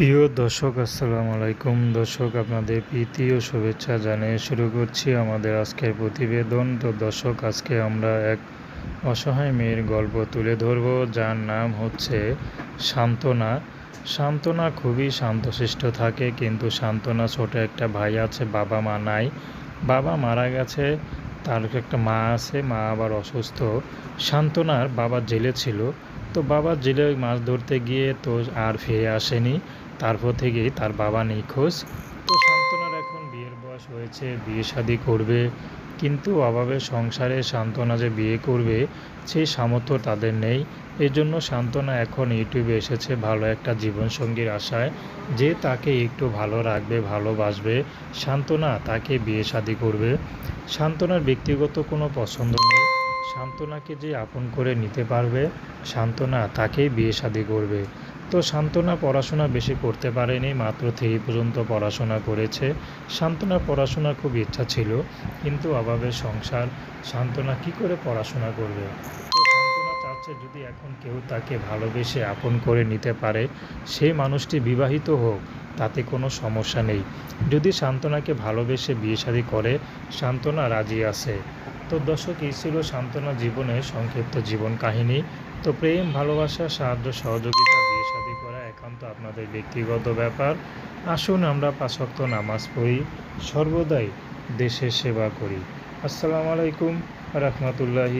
প্রিয় দর্শক, আসসালামু আলাইকুম। দর্শক, আপনাদের প্রীতি ও শুভেচ্ছা জানিয়ে শুরু করছি আমাদের আজকের প্রতিবেদন। তো দর্শক, আজকে আমরা এক অসহায় মেয়ের গল্প তুলে ধরব, যার নাম হচ্ছে সান্ত্বনা সান্ত্বনা খুবই শান্তশিষ্ট থাকে, কিন্তু সান্ত্বনা ছোট একটা ভাই আছে, বাবা মা নাই। বাবা মারা গেছে, তার একটা মা আছে, মা আবার অসুস্থ। সান্ত্বনার বাবা জেলে ছিল। তো বাবা জেলে মাছ ধরতে গিয়ে তো আর ফিরে আসেনি। তারপর থেকেই তার বাবা নিখোঁজ। তো সান্ত্বনার এখন বিয়ের বয়স হয়েছে, বিয়ে শাদি করবে। কিন্তু অভাবে সংসারে সান্ত্বনা যে বিয়ে করবে সেই সামর্থ্য তাদের নেই। এই জন্য সান্ত্বনা এখন ইউটিউবে এসেছে ভালো একটা জীবনসঙ্গীর আশায় যে তাকে একটু ভালো রাখবে, ভালোবাসবে। সান্ত্বনা তাকে বিয়ে শাদি করবে। সান্ত্বনার ব্যক্তিগত কোনো পছন্দ নেই। সান্ত্বনাকে যে আপন করে নিতে পারবে সান্ত্বনা তাকেই বিয়ে শাদি করবে। তো সান্ত্বনা পড়াশোনা বেশি করতে পারেনি, মাত্র থ্রি পর্যন্ত পড়াশোনা করেছে। সান্ত্বনার পড়াশোনার খুব ইচ্ছা ছিল, কিন্তু অভাবে সংসার, সান্ত্বনা কি করে পড়াশোনা করবে? চাচ্ছে যদি এখন কেউ তাকে ভালোবেসে আপন করে নিতে পারে, সেই মানুষটি বিবাহিত হোক, তাতে কোনো সমস্যা নেই। যদি সান্ত্বনাকে ভালোবেসে বিয়ে করে, সান্ত্বনা রাজি আছে। তো দর্শক এই ছিল সান্ত্বনা জীবনের সংক্ষিপ্ত জীবন কাহিনী। তো প্রেম, ভালোবাসা, সাহায্য, সহযোগিতা, বিয়ে শাদী করা একান্ত আপনাদের ব্যক্তিগত ব্যাপার। আসুন আমরা পাশক্ত নামাজ পড়ি, সর্বদাই দেশের সেবা করি। আসসালামু আলাইকুম, রহমতুল্লাহি।